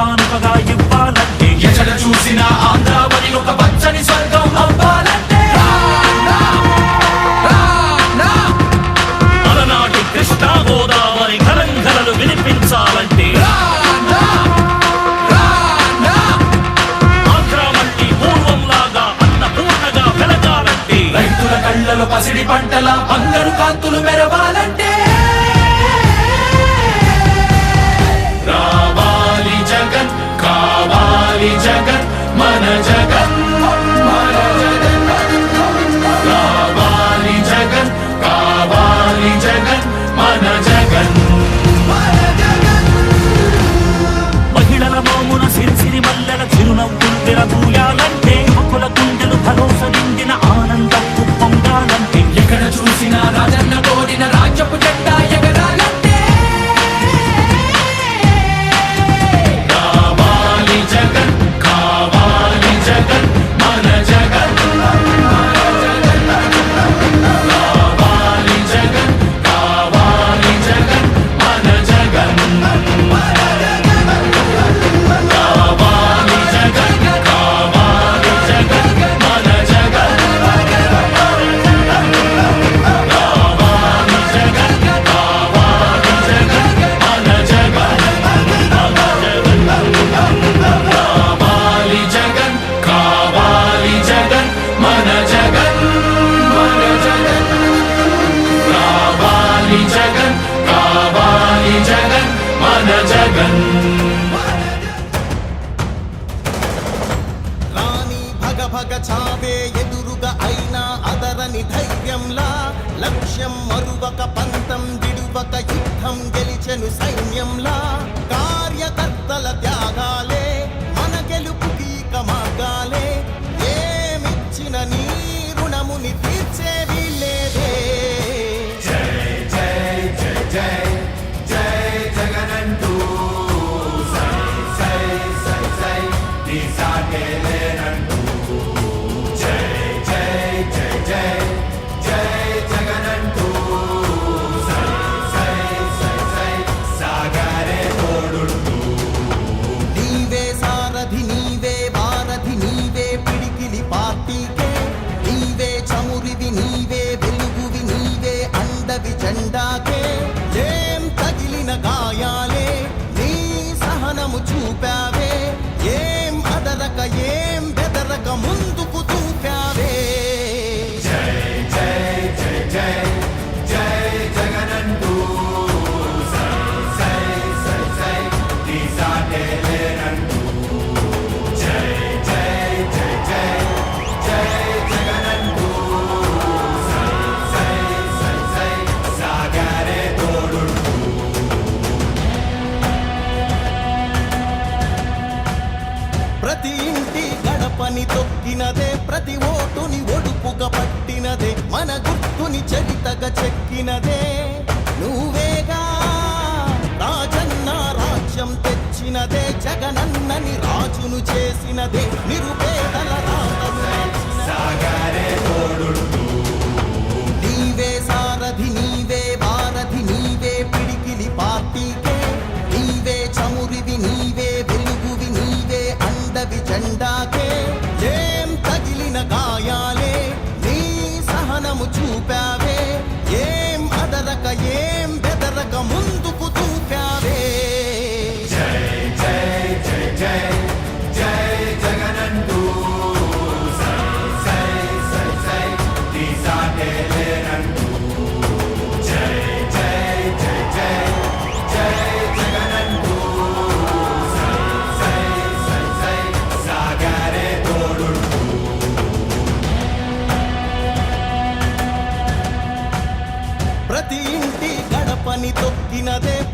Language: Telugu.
కానుకగా ఇవ్వాలంటే ఎక్కడ చూసినా ఆంధ్రావని ఒక పచ్చని స్వర్గం అవ్వాలంటే. అలనాటి కృష్ణా గోదావరి కలంకలలు వినిపించాలంటే. రైతుల కళ్ళలో పసిడి పంటల అందరు కాంతులు మెరవాలి. మహిళల మోమున సిరిసిరి మల్లెల చిరునవ్వులు విరబూయాలంటే జగన్. రాణి భగ భగ చావే ఎదురుగా అయినా అదరని ధైర్యంలా లక్ష్యం మరువక పంతం విడువక యుద్ధం గెలిచెను సైన్యంలా. కార్యకర్తల త్యాగాలే మన గెలుపుకి మార్గాలే. ఏమిచ్చిన నీ రుణముని తీర్చే వీళ్ళే చరితగా చెక్కినదే. నువ్వేగా రాజన్న రాజ్యం తెచ్చినదే జగనన్నని రాజును చేసినదే నిరుపేదల adamın